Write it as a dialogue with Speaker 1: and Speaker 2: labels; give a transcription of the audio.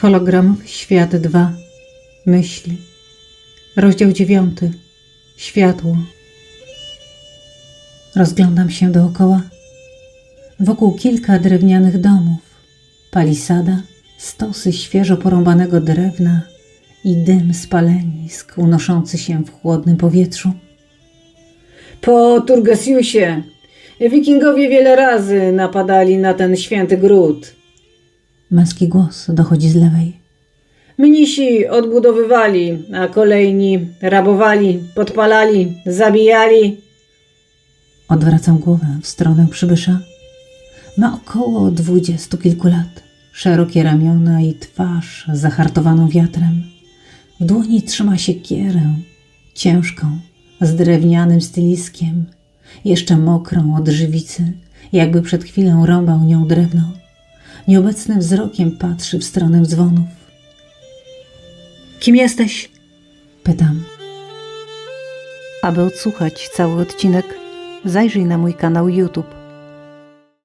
Speaker 1: Hologramowy świat 2. Myśli. Rozdział 9. Światło. Rozglądam się dookoła. Wokół kilka drewnianych domów, palisada, stosy świeżo porąbanego drewna i dym z palenisk unoszący się w chłodnym powietrzu.
Speaker 2: Po Turgesiusie wikingowie wiele razy napadali na ten święty gród.
Speaker 1: Męski głos dochodzi z lewej.
Speaker 2: Mnisi odbudowywali, a kolejni rabowali, podpalali, zabijali.
Speaker 1: Odwracam głowę w stronę przybysza. Ma około dwudziestu kilku lat. Szerokie ramiona i twarz zahartowaną wiatrem. W dłoni trzyma siekierę, ciężką, z drewnianym styliskiem, jeszcze mokrą od żywicy, jakby przed chwilą rąbał nią drewno. Nieobecnym wzrokiem patrzy w stronę dzwonów. Kim jesteś? Pytam. Aby odsłuchać cały odcinek, zajrzyj na mój kanał YouTube.